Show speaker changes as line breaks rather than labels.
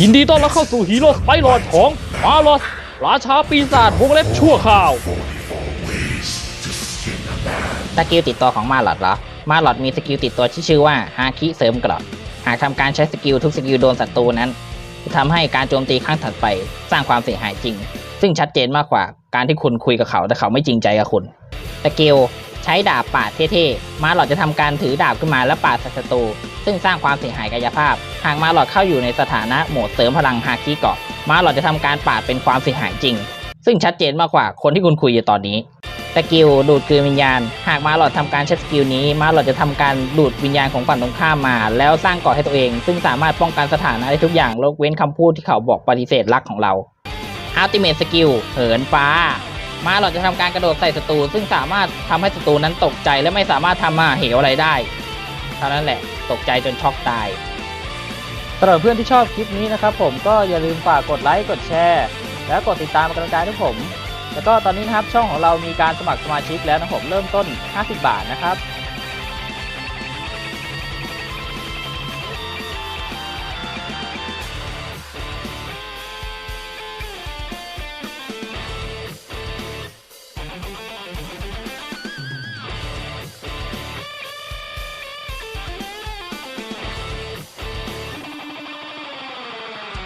ยินดีต้อนรับเข้าสู่ฮีโร่สไปรอดของมาลอสราชาปีศาจวงเล็บชั่วคราว
สกิลติดตัวของมาลอดเหรอ มาลอดมีสกิลติดตัวที่ชื่อว่าฮาคิเสริมกรอบหากทำการใช้สกิลทุกสกิลโดนศัตรูนั้นจะทำให้การโจมตีครั้งถัดไปสร้างความเสียหายจริง ซึ่งชัดเจนมากกว่าการที่คุณคุยกับเขาแต่เขาไม่จริงใจกับคุณ สกิลใช้ดาบปาดเท่ๆ มาหลอดจะทำการถือดาบขึ้นมาแล้วปาดศัตรู ซึ่งสร้างความเสียหายกายภาพ หากมาหลอดเข้าอยู่ในสถานะโหมดเสริมพลังฮาคิเกาะมาหลอดจะทำการปาดเป็นความเสียหายจริง ซึ่งชัดเจนมากกว่าคนที่คุณคุยอยู่ตอนนี้สกิลดูดกลืนวิญญาณ หากมาหลอดทำการใช้สกิลนี้ มาหลอดจะทำการดูดวิญญาณของฝั่งตรงข้ามมา แล้วสร้างเกาะให้ตัวเอง ซึ่งสามารถป้องกันสถานะได้ทุกอย่างยกเว้นคำพูดที่เขาบอกปฏิเสธรักของเรา Ultimate Skill เหินฟ้า มาหลอดจะทำการกระโดดใส่ศัตรูซึ่งสามารถทำให้ศัตรูนั้นตกใจและไม่สามารถทำมาเหวอะไรได้ เท่านั้นแหละตกใจจนช็อกตาย
สำหรับเพื่อนที่ชอบคลิปนี้นะครับผมก็อย่าลืมฝากกดไลค์กดแชร์ แล้วกดติดตามกำลังใจให้ผม แล้วก็ตอนนี้นะครับช่องของเรามีการสมัครสมาชิกแล้วนะผมเริ่มต้น 50 บาทนะครับ